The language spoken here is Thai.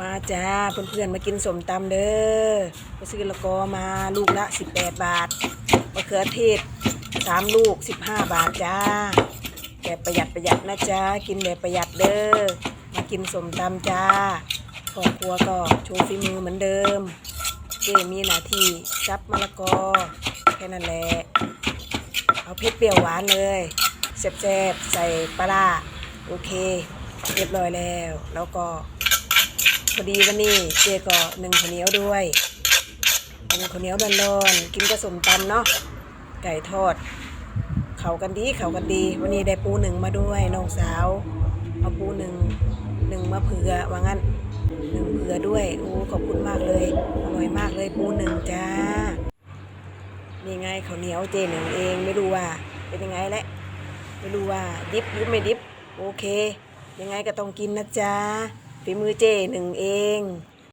มาจ้าเพื่อนๆมากินสมตำเด้อไปซื้อละกอมาลูกละ 18 บาทมะเขือเทศ3ลูก 15 บาทจ้าแบบประหยัดประหยัดนะจ้ากินแบบประหยัดเด้อมากินสมตำจ้าครอบครัวก็โชว์ฝีมือเหมือนเดิมเจมีหน้าที่ซับมะละกอแค่นั้นแหละเอาเผ็ดเปรี้ยวหวานเลยแซ่บๆใส่ปลาร้าโอเค เรียบร้อยแล้ว แล้วก็ พอดีวันนี้เจก็หนึ่งข้าวเหนียวด้วยหนึ่งข้าวเหนียวร้อนๆกินกระสมตำเนาะไก่ทอด เขากันดีเขากันดี วันนี้ได้ปูหนึ่งมาด้วยน้องสาวเอาปูหนึ่งหนึ่งมาเผื่อว่างั้นหนึ่งเผื่อด้วยโอ้ขอบคุณมากเลยอร่อยมากเลยปูหนึ่งจ้านี่ไงข้าวเหนียวเจหนึ่งเองไม่รู้ว่าเป็นยังไงแหละไม่รู้ว่าดิบหรือไม่ดิบโอเค ยังไงก็ต้องกินนะจ๊ะ ฝีมือเจหนึ่งเอง